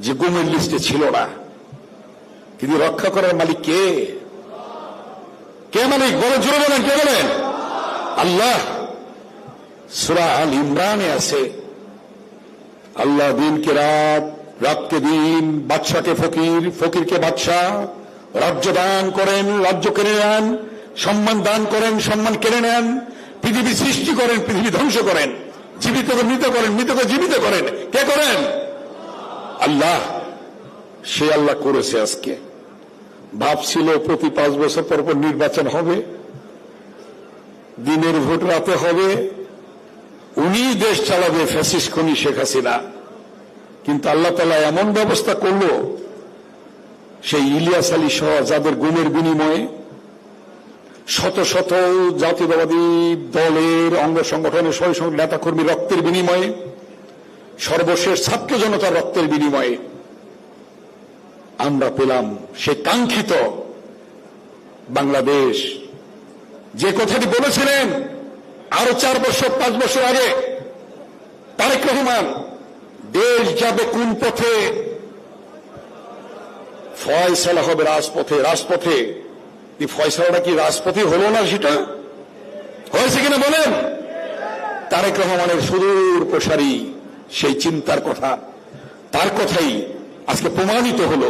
যে গুমের লিস্টে ছিল না। কিন্তু রক্ষা করার মালিক কে? কে মালিক? বড় জোরে বলেন, কে বলেন? আল্লাহ। সুরা আল ইমরানে আছে। আল্লাহ দিনকে রাত, রাতকে দিন, বাদশাকে ফকির, ফকিরকে বাদশাহ, রাজ্য দান করেন, রাজ্য কেড়ে নেন, সম্মান দান করেন, সম্মান কেড়ে নেন, পৃথিবী সৃষ্টি করেন, পৃথিবী ধ্বংস করেন জীবিতকে মৃত করেন মৃতকে জীবিত করেন। কে করেন? আল্লাহ, সে আল্লাহ করেছে আজকে। ভাবছিল প্রতি পাঁচ বছর পর পর নির্বাচন হবে। দিনের ভোট রাতে হবে। উনি দেশ চালাবে ফ্যাসিস খনি শেখ হাসিনা। কিন্তু আল্লাহ তালা এমন ব্যবস্থা করল, সেই ইলিয়াস আলী সহ যাদের গুণের বিনিময়ে শত শত জাতীয়তাবাদী দলের অঙ্গ সংগঠনের শয় নেতাকর্মী রক্তের বিনিময়ে সর্বশেষ ছাত্র জনতার রক্তের বিনিময়ে আমরা পেলাম সে কাঙ্ক্ষিত বাংলাদেশ। যে কথাটি বলেছিলেন, আরও চার বছর, পাঁচ বছর আগে, তারেক রহমান, দেশ যাবে কোন পথে? ফয়সালা হবে রাজপথে রাজপথে। এই ফয়সালাটা কি রাজপথে হলো না সেটা? হয়েছে কিনা বলেন? তারেক রহমানের সুদূর প্রসারী। সেই চিন্তার কথা তার কথাই আজকে প্রমাণিত হলো।